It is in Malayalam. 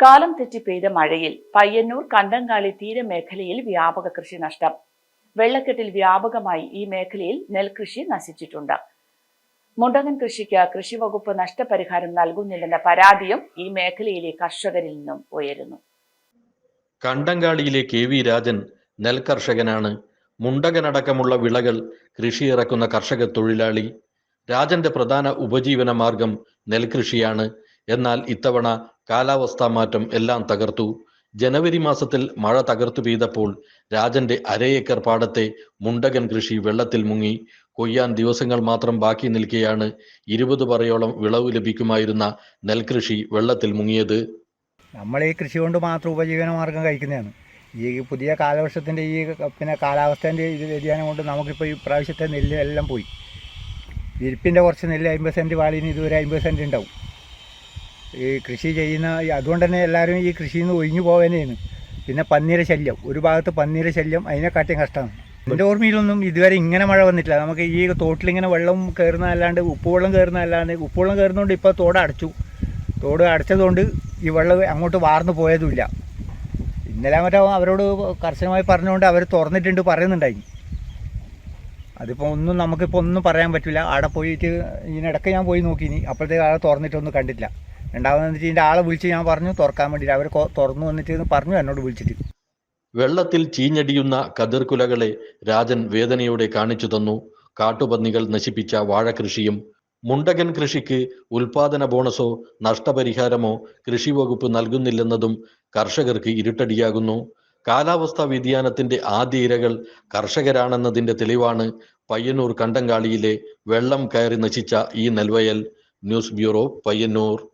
കാലം തെറ്റി പെയ്ത മഴയിൽ പയ്യന്നൂർ കണ്ടങ്കാളി തീരമേഖലയിൽ വ്യാപക കൃഷി നഷ്ടം. വെള്ളക്കെട്ടിൽ വ്യാപകമായി ഈ മേഖലയിൽ നെൽകൃഷി നശിച്ചിട്ടുണ്ട്. മുണ്ടകൻ കൃഷിക്ക് കൃഷി വകുപ്പ് നഷ്ടപരിഹാരം നൽകുന്നില്ലെന്ന പരാതിയും ഈ മേഖലയിലെ കർഷകരിൽ നിന്നും ഉയരുന്നു. കണ്ടങ്കാളിയിലെ കെ വി രാജൻ നെൽകർഷകനാണ് മുണ്ടകനടക്കമുള്ള വിളകൾ കൃഷിയിറക്കുന്ന കർഷക തൊഴിലാളി. രാജന്റെ പ്രധാന ഉപജീവന മാർഗം നെൽകൃഷിയാണ്. എന്നാൽ ഇത്തവണ കാലാവസ്ഥാ മാറ്റം എല്ലാം തകർത്തു. ജനുവരി മാസത്തിൽ മഴ തകർത്തു പെയ്തപ്പോൾ രാജന്റെ അരയേക്കർ പാടത്തെ മുണ്ടകൻ കൃഷി വെള്ളത്തിൽ മുങ്ങി. കൊയ്യാൻ ദിവസങ്ങൾ മാത്രം ബാക്കി നിൽക്കെയാണ് ഇരുപത് പറയോളം വിളവ് ലഭിക്കുമായിരുന്ന നെൽകൃഷി വെള്ളത്തിൽ മുങ്ങിയത്. നമ്മൾ ഈ കൃഷി കൊണ്ട് മാത്രം ഉപജീവന മാർഗം കഴിക്കുന്നതാണ്. ഈ പുതിയ കാലവർഷത്തിന്റെ ഈ പിന്നെ കാലാവസ്ഥേന്റെ ഇത് വ്യതിയാനം കൊണ്ട് നമുക്കിപ്പോൾ ഈ പ്രാവശ്യത്തെ നെല്ല് എല്ലാം പോയി. വിരിപ്പിന്റെ കുറച്ച് നെല്ല് അമ്പത് സെന്റ് വാളിന് ഇതുവരെ അമ്പത് സെന്റ് ഉണ്ടാവും. ഈ കൃഷി ചെയ്യുന്ന അതുകൊണ്ട് തന്നെ എല്ലാവരും ഈ കൃഷിയിൽ നിന്ന് ഒഴിഞ്ഞു പോകാനാണ് പിന്നെ പന്നീര ശല്യം. ഒരു ഭാഗത്ത് പന്നീരെ ശല്യം അതിനെക്കാട്ടിയും കഷ്ടമാണ്. എന്റെ ഓർമ്മയിലൊന്നും ഇതുവരെ ഇങ്ങനെ മഴ വന്നിട്ടില്ല. നമുക്ക് ഈ തോട്ടിലിങ്ങനെ വെള്ളം കയറുന്ന അല്ലാണ്ട് ഉപ്പുവെള്ളം കയറുന്ന അല്ലാണ്ട് ഉപ്പുവെള്ളം കയറുന്നതുകൊണ്ട് ഇപ്പോൾ തോട് അടച്ചു. തോട് അടച്ചതുകൊണ്ട് ഈ വെള്ളം അങ്ങോട്ട് വാർന്നു പോയതുമില്ല. ഇന്നലെ മറ്റോ അവരോട് കർശനമായി പറഞ്ഞുകൊണ്ട് അവർ തുറന്നിട്ടുണ്ട് പറയുന്നുണ്ടായി. അതിപ്പോൾ ഒന്നും നമുക്കിപ്പോൾ ഒന്നും പറയാൻ പറ്റില്ല അവിടെ പോയിട്ട് ഇതിനിടയ്ക്ക് ഞാൻ പോയി നോക്കിനി. അപ്പോഴത്തേക്ക് അവിടെ തുറന്നിട്ടൊന്നും കണ്ടില്ല രണ്ടാമത് വന്നിട്ട് ഇതിന്റെ ആളെ വിളിച്ച് ഞാൻ പറഞ്ഞു തുറക്കാൻ വേണ്ടിയിട്ട് അവർ തുറന്നു വന്നിട്ട് പറഞ്ഞു എന്നോട് വിളിച്ചിട്ട്. വെള്ളത്തിൽ ചീഞ്ഞടിയുന്ന കതിർക്കുലകളെ രാജൻ വേദനയോടെ കാണിച്ചു തന്നു. കാട്ടുപന്നികൾ നശിപ്പിച്ച വാഴകൃഷിയും മുണ്ടകൻ കൃഷിക്ക് ഉൽപാദന ബോണസോ നഷ്ടപരിഹാരമോ കൃഷി വകുപ്പ് നൽകുന്നില്ലെന്നതും കർഷകർക്ക് ഇരുട്ടടിയാകുന്നു. കാലാവസ്ഥാ വ്യതിയാനത്തിന്റെ ആദ്യ ഇരകൾ കർഷകരാണെന്നതിന്റെ തെളിവാണ് പയ്യന്നൂർ കണ്ടങ്കാളിയിലെ വെള്ളം കയറി നശിച്ച ഈ നെൽവയൽ. News bureau Payyannur.